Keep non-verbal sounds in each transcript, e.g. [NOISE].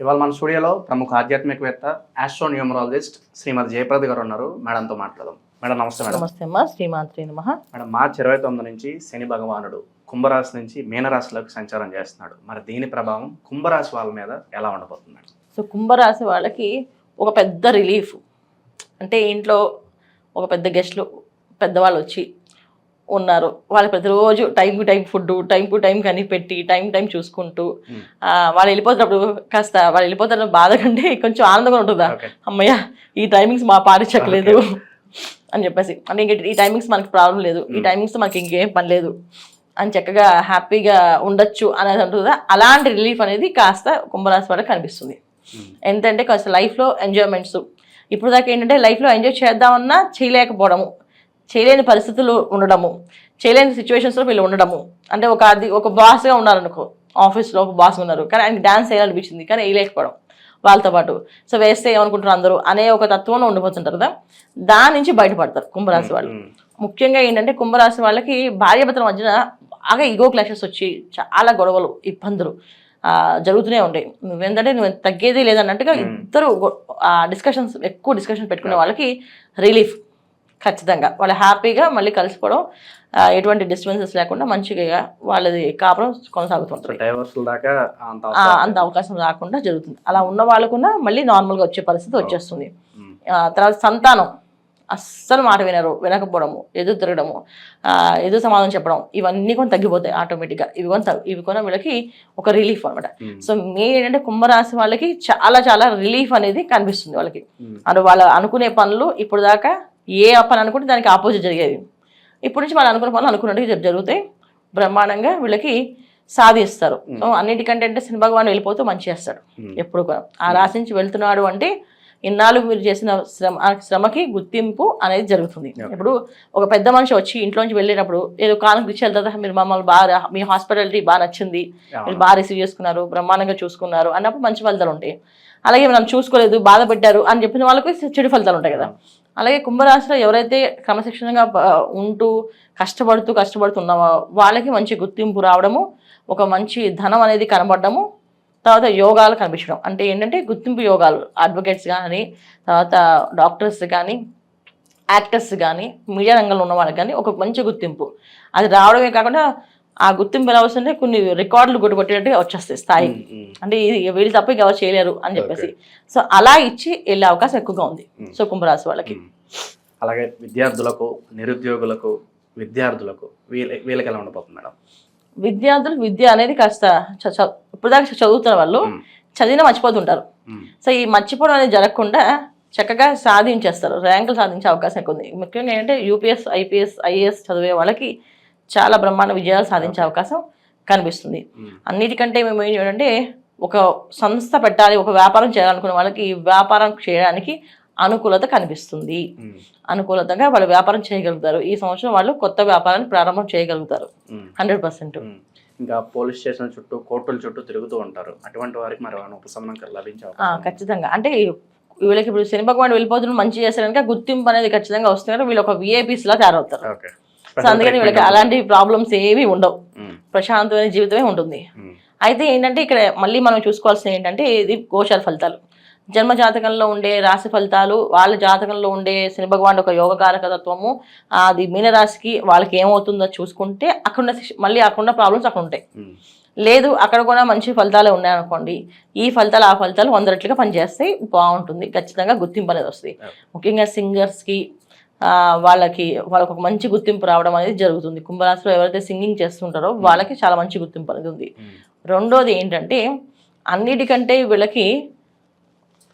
ఇవాళ మన స్టూడియోలో ప్రముఖ ఆధ్యాత్మికవేత్త ఆస్ట్రోన్యూమరాలజిస్ట్ శ్రీమతి జయప్రద గారు ఉన్నారు. మేడంతో మాట్లాడదాం. మేడం నమస్తే మేడం. నమస్తే అమ్మా. శ్రీమాత్రి నమ. మేడం మార్చి ఇరవై తొమ్మిది నుంచి శని భగవానుడు కుంభరాశి నుంచి మీనరాశిలోకి సంచారం చేస్తున్నాడు. మరి దీని ప్రభావం కుంభరాశి వాళ్ళ మీద ఎలా ఉండబోతుంది మేడం? సో కుంభరాశి వాళ్ళకి ఒక పెద్ద రిలీఫ్. అంటే ఇంట్లో ఒక పెద్ద గెస్ట్లు పెద్దవాళ్ళు వచ్చి ఉన్నారు. వాళ్ళు ప్రతిరోజు time to time food time to time కని పెట్టి టైం టైం చూసుకుంటూ వాళ్ళు వెళ్ళిపోతున్నప్పుడు కాస్త వాళ్ళు వెళ్ళిపోతున్న బాధ కంటే [LAUGHS] కొంచెం ఆనందంగా ఉంటుందా? అమ్మయ్య ఈ టైమింగ్స్ మా పాటించట్లేదు [LAUGHS] అని చెప్పేసి. అంటే ఇంక ఈ టైమింగ్స్ మనకి ప్రాబ్లం లేదు. ఈ. టైమింగ్స్ మనకి ఇంకేం పని లేదు. అని చక్కగా హ్యాపీగా ఉండొచ్చు అనేది ఉంటుందా అలాంటి రిలీఫ్ అనేది కాస్త కుంభరాశి వాళ్ళకి కనిపిస్తుంది. ఎంతంటే కాస్త లైఫ్లో ఎంజాయ్మెంట్స్. ఇప్పుడు దాకా ఏంటంటే లైఫ్లో ఎంజాయ్ చేద్దామన్నా చేయలేకపోవడము. చేయలేని పరిస్థితులు ఉండడము చేయలేని సిచ్యువేషన్స్లో వీళ్ళు ఉండడము. అంటే ఒక అది ఒక బాస్గా ఉన్నారనుకో ఆఫీస్లో ఒక బాస్ ఉన్నారు. కానీ ఆయనకి డాన్స్ వేయాలనిపించింది కానీ వేయలేకపోవడం వాళ్ళతో పాటు. సో వేస్తే ఏమనుకుంటారు అందరూ? అనే ఒక తత్వంలో ఉండిపోతుంటారు కదా. దాని నుంచి బయటపడతారు కుంభరాశి వాళ్ళు. ముఖ్యంగా ఏంటంటే కుంభరాశి వాళ్ళకి భార్యాభర్తల మధ్యన బాగా ఈగో క్లాషెస్ వచ్చి చాలా గొడవలు ఇబ్బందులు జరుగుతూనే ఉంటాయి. నువ్వేంటంటే నువ్వు తగ్గేది లేదన్నట్టుగా. ఇద్దరు డిస్కషన్స్ ఎక్కువ డిస్కషన్ పెట్టుకునే వాళ్ళకి రిలీఫ్ ఖచ్చితంగా. వాళ్ళు హ్యాపీగా మళ్ళీ కలిసిపోవడం ఎటువంటి డిస్టర్బెన్సెస్ లేకుండా మంచిగా వాళ్ళది కాపురం దాకా అంత అవకాశం రాకుండా జరుగుతుంది. అలా ఉన్న వాళ్ళకున్నా మళ్ళీ నార్మల్గా వచ్చే పరిస్థితి వచ్చేస్తుంది. తర్వాత సంతానం. అస్సలు మాట వినరు. వినకపోవడము ఎదురు తిరగడము ఎదురు సమాధానం చెప్పడం ఇవన్నీ కొన్ని తగ్గిపోతాయి ఆటోమేటిక్గా. ఇవి కొన్ని తగ్గు- ఇవి కూడా వీళ్ళకి ఒక రిలీఫ్ అనమాట. సో మెయిన్ ఏంటంటే కుంభరాశి వాళ్ళకి చాలా చాలా రిలీఫ్ అనేది కనిపిస్తుంది వాళ్ళకి. అంటే వాళ్ళు అనుకునే పనులు ఇప్పుడు దాకా ఏ పని అనుకుంటే దానికి ఆపోజిట్ జరిగేది. ఇప్పుడు నుంచి వాళ్ళు అనుకునే పనులు అనుకున్నట్టుగా జరు- జరుగుతాయి. బ్రహ్మాండంగా వీళ్ళకి సాధిస్తారు. సో అన్నిటికంటే అంటే శని భగవాన్ వెళ్ళిపోతూ మంచి చేస్తాడు. ఎప్పుడు కూడా. ఆ రాశి నుంచి వెళ్తున్నాడు అంటే ఇన్నాళ్ళు మీరు చేసిన శ్రమ శ్రమకి గుర్తింపు అనేది జరుగుతుంది. ఇప్పుడు ఒక పెద్ద మనిషి వచ్చి ఇంట్లోంచి వెళ్ళేటప్పుడు ఏదో కానుక ఇచ్చి వెళ్తారా మీరు మమ్మల్ని బాగా మీ హాస్పిటాలిటీ బాగా నచ్చింది. మీరు బాగా రిసీవ్ చేసుకున్నారు బ్రహ్మాండంగా చూసుకున్నారు అన్నప్పుడు మంచి ఫలితాలు ఉంటాయి. అలాగే మనం చూసుకోలేదు బాధ పెట్టారు అని చెప్పిన వాళ్ళకి చెడు ఫలితాలు ఉంటాయి కదా. అలాగే కుంభరాశిలో ఎవరైతే క్రమశిక్షణగా ఉంటూ కష్టపడుతూ కష్టపడుతున్న వాళ్ళకి మంచి గుర్తింపు రావడము ఒక మంచి ధనం అనేది కనబడడము తర్వాత యోగాలు కనిపించడం. అంటే ఏంటంటే గుర్తింపు యోగాలు అడ్వకేట్స్ కానీ తర్వాత డాక్టర్స్ కానీ యాక్టర్స్ కానీ మీడియా రంగంలో ఉన్న వాళ్ళకి కానీ ఒక మంచి గుర్తింపు. అది రావడమే కాకుండా ఆ గుర్తింపు ఎలా వస్తుంటే కొన్ని రికార్డులు కొట్టుకొట్టేటట్టుగా వచ్చేస్తాయి స్థాయికి. ఉమ్. అంటే ఇది వీళ్ళు తప్ప ఎవరు చేయలేరు అని చెప్పేసి సో అలా ఇచ్చి వెళ్ళే అవకాశం ఎక్కువగా ఉంది. సో కుంభరాశి వాళ్ళకి. అలాగే విద్యార్థులకు నిరుద్యోగులకు విద్యార్థులకు వీళ్ళ వీళ్ళకి ఎలా ఉండబోతుంది మేడం విద్యార్థులు విద్య అనేది కాస్త చ- చ- ఇప్పుడు దాకా చదువుతున్న వాళ్ళు. చదివిన మర్చిపోతుంటారు. సో ఈ మర్చిపోవడం అనేది జరగకుండా చక్కగా సాధించేస్తారు ర్యాంకులు సాధించే అవకాశం ఎక్కువ ఉంది ముఖ్యంగా ఏంటంటే యూపీఎస్ ఐపీఎస్ ఐఏఎస్ చదివే వాళ్ళకి చాలా బ్రహ్మాండ విజయాలు సాధించే అవకాశం కనిపిస్తుంది. అన్నిటికంటే మేము ఏంటంటే ఒక సంస్థ పెట్టాలి ఒక వ్యాపారం చేయాలనుకునే వాళ్ళకి ఈ వ్యాపారం చేయడానికి అనుకూలత కనిపిస్తుంది. అనుకూలతగా వాళ్ళు వ్యాపారం చేయగలుగుతారు. ఈ సంవత్సరం వాళ్ళు కొత్త వ్యాపారాన్ని ప్రారంభం చేయగలుగుతారు. Hundred percent. ఇంకా పోలీస్ స్టేషన్ చుట్టూ కోర్టుల చుట్టూ తిరుగుతూ ఉంటారు. అటువంటి వారికి మరి ఉపశమనం లభించే అవకాశం ఉందా? ఖచ్చితంగా. అంటే వీళ్ళకి ఇప్పుడు శని భగవాన్ వెళ్ళిపోతున్న మంచి కనుక గుర్తింపు అనేది ఖచ్చితంగా వస్తుంది. వీళ్ళు ఒక విఐపీస్ లా తయారవుతారు. ఓకే. సో అందుకని వీళ్ళకి అలాంటి ప్రాబ్లమ్స్ ఏమీ ఉండవు. ప్రశాంతమైన జీవితమే ఉంటుంది. అయితే ఏంటంటే ఇక్కడ మళ్ళీ మనం చూసుకోవాల్సింది ఏంటంటే ఇది గోచార ఫలితాలు జన్మ జాతకంలో ఉండే రాశి ఫలితాలు వాళ్ళ జాతకంలో ఉండే శని భగవాన్ ఒక యోగకారక తత్వము అది మీనరాశికి వాళ్ళకి ఏమవుతుందో చూసుకుంటే అక్కడ ఉన్న శిక్ష- మళ్ళీ అక్కడ ఉన్న ప్రాబ్లమ్స్ అక్కడ ఉంటాయి. లేదు అక్కడ కూడా మంచి ఫలితాలే ఉన్నాయనుకోండి ఈ ఫలితాలు ఆ ఫలితాలు వంద రెట్లుగా పనిచేస్తాయి బాగుంటుంది ఖచ్చితంగా గుర్తింపు అనేది వస్తుంది. ముఖ్యంగా సింగర్స్కి వాళ్ళకి వాళ్ళకి ఒక మంచి గుర్తింపు రావడం అనేది జరుగుతుంది. కుంభరాశిలో ఎవరైతే సింగింగ్ చేస్తుంటారో వాళ్ళకి చాలా మంచి గుర్తింపు అనేది ఉంది. రెండోది ఏంటంటే అన్నిటికంటే వీళ్ళకి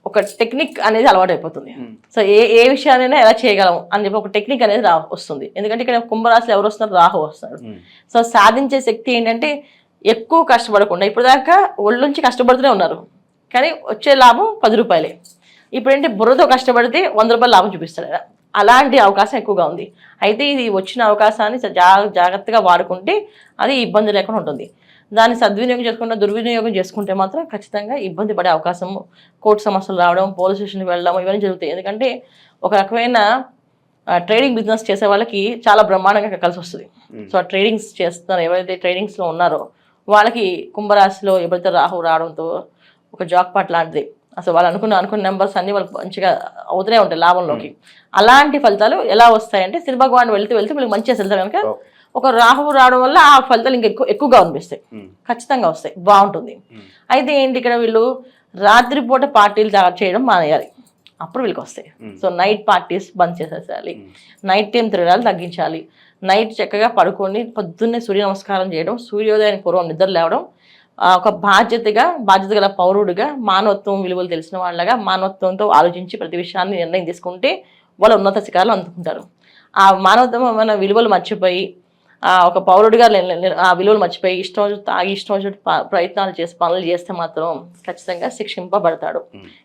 ఒక టెక్నిక్ అనేది అలవాటు అయిపోతుంది. సో ఏ ఏ విషయాన్నైనా ఎలా చేయగలం అని చెప్పి ఒక టెక్నిక్ అనేది రా వస్తుంది. ఎందుకంటే ఇక్కడ కుంభరాశిలో ఎవరు వస్తున్నారు? రాహు వస్తున్నారు. సో సాధించే శక్తి ఏంటంటే ఎక్కువ కష్టపడకుండా ఇప్పుడు దాకా ఒళ్ళుంచి కష్టపడుతూనే ఉన్నారు. కానీ వచ్చే లాభం పది రూపాయలే. ఇప్పుడు ఏంటి బుర్రతో కష్టపడితే వంద రూపాయలు లాభం చూపిస్తాడు. అలాంటి అవకాశం ఎక్కువగా ఉంది. అయితే ఇది వచ్చిన అవకాశాన్ని జా జాగ్రత్తగా వాడుకుంటే అది ఇబ్బంది లేకుండా ఉంటుంది. దాన్ని సద్వినియోగం చేసుకుంటే దుర్వినియోగం చేసుకుంటే మాత్రం ఖచ్చితంగా ఇబ్బంది పడే అవకాశం కోర్టు సమస్యలు రావడం పోలీస్ స్టేషన్కి వెళ్ళడం ఇవన్నీ జరుగుతాయి. ఎందుకంటే ఒక రకమైన ట్రేడింగ్ బిజినెస్ చేసే వాళ్ళకి చాలా బ్రహ్మాండంగా కలిసి వస్తుంది. సో ట్రేడింగ్స్ చేస్తున్నారు ఎవరైతే ట్రేడింగ్స్లో ఉన్నారో వాళ్ళకి కుంభరాశిలో ఎప్పుడైతే రాహు రావడంతో ఒక జాక్ పాట్ లాంటిది. అసలు వాళ్ళు అనుకున్న అనుకున్న నెంబర్స్ అన్ని వాళ్ళకి మంచిగా అవుతూనే ఉంటాయి లాభంలోకి. అలాంటి ఫలితాలు ఎలా వస్తాయంటే శని భగవాన్ వెళ్తూ వెళ్తూ వీళ్ళకి మంచిగా వెళ్తారు కనుక ఒక రాహువు రావడం వల్ల ఆ ఫలితాలు ఇంకా ఎక్కువ ఎక్కువగా అనిపిస్తాయి. ఖచ్చితంగా వస్తాయి. బాగుంటుంది. అయితే ఏంటి ఇక్కడ వీళ్ళు రాత్రిపూట పార్టీలు తయారు చేయడం మానేయాలి. అప్పుడు వీళ్ళకి వస్తాయి. సో నైట్ పార్టీస్ బంద్ చేసేసేయాలి. నైట్ టైం తిరగాలి తగ్గించాలి. నైట్ చక్కగా పడుకొని పొద్దున్నే సూర్య నమస్కారం చేయడం సూర్యోదయానికి పూర్వం నిద్ర లేవడం ఒక బాధ్యతగా బాధ్యత గల పౌరుడిగా మానవత్వం విలువలు తెలిసిన వాళ్ళగా మానవత్వంతో ఆలోచించి ప్రతి విషయాన్ని నిర్ణయం తీసుకుంటే వాళ్ళు ఉన్నత శిఖరాలు అందుకుంటారు. ఆ మానవత్వమైన విలువలు మర్చిపోయి ఆ, ఒక పౌరుడిగా ఆ విలువలు మర్చిపోయి ఇష్టం తాగి ఇష్టం వచ్చినట్టు ప్రయత్నాలు చేసి పనులు చేస్తే మాత్రం ఖచ్చితంగా శిక్షింపబడతాడు.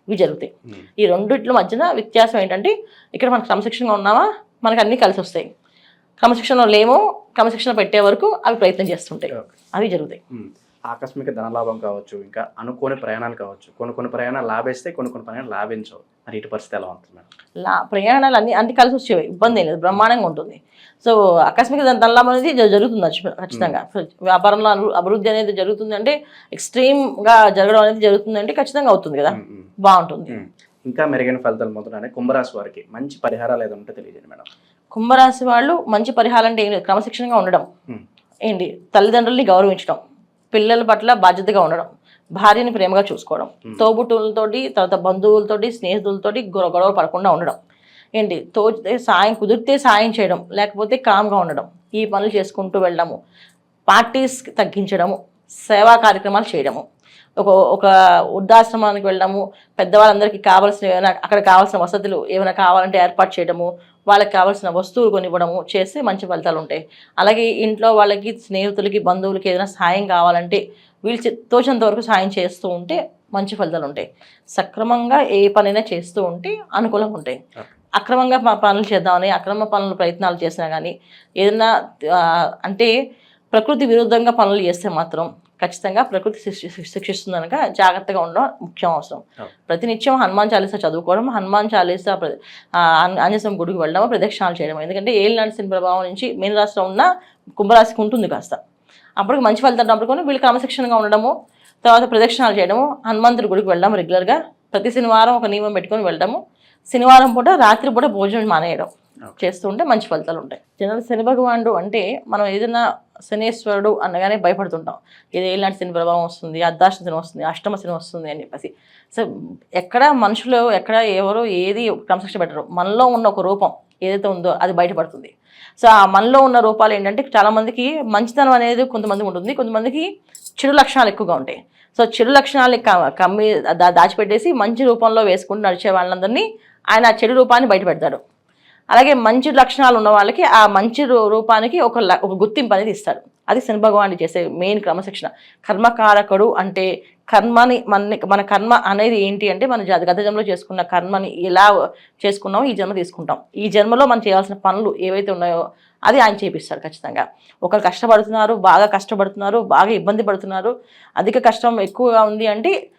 ఇవి జరుగుతాయి. ఈ రెండిట్ల మధ్యన వ్యత్యాసం ఏంటంటే ఇక్కడ మనకు క్రమశిక్షణగా ఉన్నామా మనకు అన్నీ కలిసి వస్తాయి. క్రమశిక్షణలో లేమో క్రమశిక్షణ పెట్టే వరకు అవి ప్రయత్నం చేస్తుంటాయి. అవి జరుగుతాయి. ఆకస్మిక ధనలాభం కావచ్చు ఇంకా అనుకోని ప్రయాణాలు కావచ్చు. కొన్ని కొన్ని ప్రయాణాలు లాభేస్తే కొన్ని కొన్ని ప్రయాణాలు లాభించవు. మరి ఇటు పరిస్థితి ఎలా ఉంటుంది మేడం? లా ప్రయాణాలు అన్ని అన్ని కలిసి వచ్చేవి ఇబ్బంది ఏం లేదు. బ్రహ్మాండంగా ఉంటుంది. సో ఆకస్మిక ధన- ధనలాభం అనేది జరుగుతుంది ఖచ్చి- ఖచ్చితంగా. వ్యాపారంలో అభివృద్ధి అనేది జరుగుతుంది అంటే ఎక్స్ట్రీమ్గా జరగడం అనేది జరుగుతుంది అంటే ఖచ్చితంగా అవుతుంది కదా. బాగుంటుంది. ఇంకా మెరుగైన ఫలితాలు పొందడానే కుంభరాశి వారికి మంచి పరిహారాలు ఏదైనా ఉంటే తెలియజేయండి మేడం. కుంభరాశి వాళ్ళు మంచి పరిహారం అంటే ఏం లేదు. క్రమశిక్షణగా ఉండడం. ఏంటి? తల్లిదండ్రుల్ని గౌరవించడం. పిల్లల పట్ల బాధ్యతగా ఉండడం భార్యని ప్రేమగా చూసుకోవడం తోబుట్టువులతోటి తర్వాత బంధువులతోటి స్నేహితులతోటి గొడవ పడకుండా ఉండడం. ఏంటి? తోచితే సాయం కుదిరితే సాయం చేయడం లేకపోతే కామ్గా ఉండడం. ఈ పనులు చేసుకుంటూ వెళ్ళడము పార్టీస్ తగ్గించడము సేవా కార్యక్రమాలు చేయడము. ఒక ఒక వృద్ధాశ్రమానికి వెళ్ళడము పెద్దవాళ్ళందరికీ కావాల్సిన ఏమైనా అక్కడ కావాల్సిన వసతులు ఏమైనా కావాలంటే ఏర్పాటు చేయడము వాళ్ళకి కావాల్సిన వస్తువులు కొనివ్వడము చేస్తే మంచి ఫలితాలు ఉంటాయి. అలాగే ఇంట్లో వాళ్ళకి స్నేహితులకి బంధువులకి ఏదైనా సాయం కావాలంటే వీళ్ళు తోచినంత వరకు సాయం చేస్తూ ఉంటే మంచి ఫలితాలు ఉంటాయి. సక్రమంగా ఏ పనైనా చేస్తూ ఉంటే అనుకూలంగా ఉంటాయి. అక్రమంగా పనులు చేద్దామని అక్రమ పనులు ప్రయత్నాలు చేసినా కానీ ఏదైనా అంటే ప్రకృతి విరుద్ధంగా పనులు చేస్తే మాత్రం ఖచ్చితంగా ప్రకృతి శిక్ష- శిక్షిస్తుంది కనుక జాగ్రత్తగా ఉండడం ముఖ్యం అవసరం. ప్రతినిత్యం హనుమాన్ చాలీసా చదువుకోవడం హనుమాన్ చాలీసా ఆంజనేయ గుడికి వెళ్ళడం ప్రదక్షిణాలు చేయడం. ఎందుకంటే ఏళ్ళు నడిచిన ప్రభావం నుంచి మీన రాశిలో ఉన్న కుంభరాశికి ఉంటుంది కాస్త. అప్పటికి మంచి ఫలితాలు అప్పుడు వీళ్ళు క్రమశిక్షణగా ఉండడము తర్వాత ప్రదక్షిణాలు చేయడము హనుమంతుడి గుడికి వెళ్ళడం రెగ్యులర్గా ప్రతి శనివారం ఒక నియమం పెట్టుకొని వెళ్ళడము. శనివారం పూట రాత్రి పూట భోజనం మానేయడం. చేస్తూ ఉంటే మంచి ఫలితాలు ఉంటాయి. జనరల్ శని భగవానుడు అంటే మనం ఏదైనా శనేశ్వరుడు అనగానే భయపడుతుంటాం. ఇది ఎలాంటి శని ప్రభావం వస్తుంది అర్ధాష్ట శని వస్తుంది అష్టమ శని వస్తుంది అని చెప్పేసి. సో ఎక్కడ మనుషులు ఎక్కడ ఎవరు ఏది క్రమశిక్షణ పెట్టరు. మనలో ఉన్న ఒక రూపం ఏదైతే ఉందో అది బయటపడుతుంది. సో ఆ మనలో ఉన్న రూపాలు ఏంటంటే చాలామందికి మంచితనం అనేది కొంతమందికి ఉంటుంది. కొంతమందికి చెడు లక్షణాలు ఎక్కువగా ఉంటాయి. సో చెడు లక్షణాలు క- కమ్మి దా- దాచిపెట్టేసి మంచి రూపంలో వేసుకుంటూ నడిచే వాళ్ళందరినీ ఆయన చెడు రూపాన్ని బయటపెడతాడు. అలాగే మంచి లక్షణాలు ఉన్న వాళ్ళకి ఆ మంచి రూ- రూపానికి ఒక ల- ఒక గుర్తింపు అనేది ఇస్తాడు. అది శని భగవానుడు చేసే మెయిన్ క్రమశిక్షణ. కర్మకారకుడు అంటే కర్మని మన మన కర్మ అనేది ఏంటి అంటే మన గత జన్మలో చేసుకున్న కర్మని ఎలా చేసుకున్నామో ఈ జన్మ తీసుకుంటాం. ఈ జన్మలో మనం చేయాల్సిన పనులు ఏవైతే ఉన్నాయో అది ఆయన చేపిస్తాడు ఖచ్చితంగా. ఒకరు కష్టపడుతున్నారు బాగా కష్టపడుతున్నారు బాగా ఇబ్బంది పడుతున్నారు అధిక కష్టం ఎక్కువగా ఉంది అంటే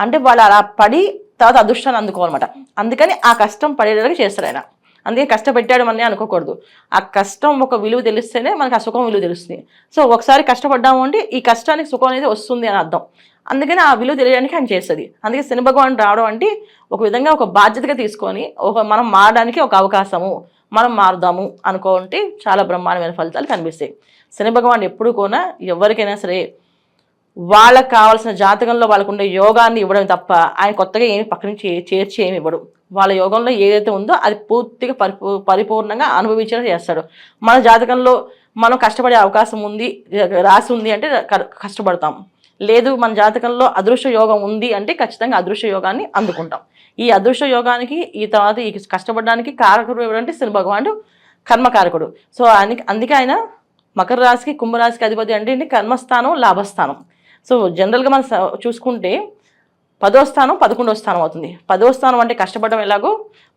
అంటే వాళ్ళు అలా పడి తర్వాత అదృష్టాన్ని అందుకోవాలన్నమాట. అందుకని ఆ కష్టం పడేలాగా చేస్తారు ఆయన. అందుకే కష్టపెట్టాడు అని అనుకోకూడదు. ఆ కష్టం ఒక విలువ తెలిస్తేనే మనకు ఆ సుఖం విలువ తెలుస్తుంది. సో ఒకసారి కష్టపడ్డాము అంటే ఈ కష్టానికి సుఖం అనేది వస్తుంది అని అర్థం. అందుకని ఆ విలువ తెలియడానికి ఆయన చేస్తుంది. అందుకే శని భగవాన్ రావడం అంటే ఒక విధంగా ఒక బాధ్యతగా తీసుకొని ఒక మనం మారడానికి ఒక అవకాశము మనం మారుదాము అనుకుంటే చాలా బ్రహ్మాండమైన ఫలితాలు కనిపిస్తాయి. శని భగవాన్ ఎప్పుడు కూడా ఎవరికైనా సరే వాళ్ళకి కావాల్సిన జాతకంలో వాళ్ళకు ఉండే యోగాన్ని ఇవ్వడం తప్ప ఆయన కొత్తగా ఏమి పక్క నుంచి చేర్చి ఏమి ఇవ్వడు. వాళ్ళ యోగంలో ఏదైతే ఉందో అది పూర్తిగా పరిపూ పరిపూర్ణంగా అనుభవించడం చేస్తాడు. మన జాతకంలో మనం కష్టపడే అవకాశం ఉంది రాసి ఉంది అంటే కష్టపడతాం. లేదు మన జాతకంలో అదృశ్య యోగం ఉంది అంటే ఖచ్చితంగా అదృశ్య యోగాన్ని అందుకుంటాం. ఈ అదృశ్య యోగానికి ఈ తర్వాత ఈ కష్టపడడానికి కారకుడు ఎవరంటే శని భగవానుడు కర్మకారకుడు. సో అందుకే అందుకే ఆయన మకర రాశికి కుంభరాశికి అధిపతి అంటే కర్మస్థానం లాభస్థానం. సో జనరల్గా మనం చూసుకుంటే పదో స్థానం పదకొండో స్థానం అవుతుంది. పదో స్థానం అంటే కష్టపడడం ఎలాగో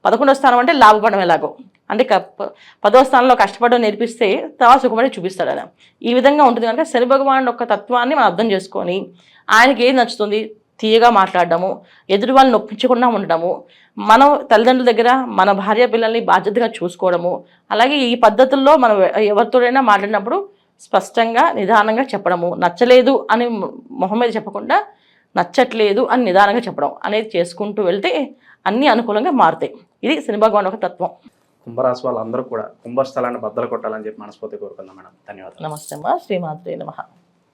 పదకొండో స్థానం అంటే లాభపడడం ఎలాగో. అంటే క- పదో స్థానంలో కష్టపడడం నేర్పిస్తే తర్వాత సుఖపడి చూపిస్తాడు ఆయన. ఈ విధంగా ఉంటుంది కనుక శని భగవాన్ యొక్క తత్వాన్ని మనం అర్థం చేసుకొని ఆయనకి ఏది నచ్చుతుంది? తీయగా మాట్లాడడము ఎదుటి వాళ్ళని నొప్పించకుండా ఉండడము మనం తల్లిదండ్రుల దగ్గర మన భార్య పిల్లల్ని బాధ్యతగా చూసుకోవడము అలాగే ఈ పద్ధతుల్లో మనం ఎవరితోడైనా మాట్లాడినప్పుడు స్పష్టంగా నిదానంగా చెప్పడము నచ్చలేదు అని మొహం మీద చెప్పకుండా నచ్చట్లేదు అని నిదానంగా చెప్పడం అనేది చేసుకుంటూ వెళ్తే అన్నీ అనుకూలంగా మారుతాయి. ఇది శని భగవాన్ ఒక తత్వం. కుంభరాశి వాళ్ళందరూ కూడా కుంభస్థలాన్ని బద్దలు కొట్టాలని చెప్పి మనస్ఫూర్తి కోరుకుందాం మేడం. ధన్యవాదాలు. నమస్తే అమ్మా. శ్రీమాత్రే నమః.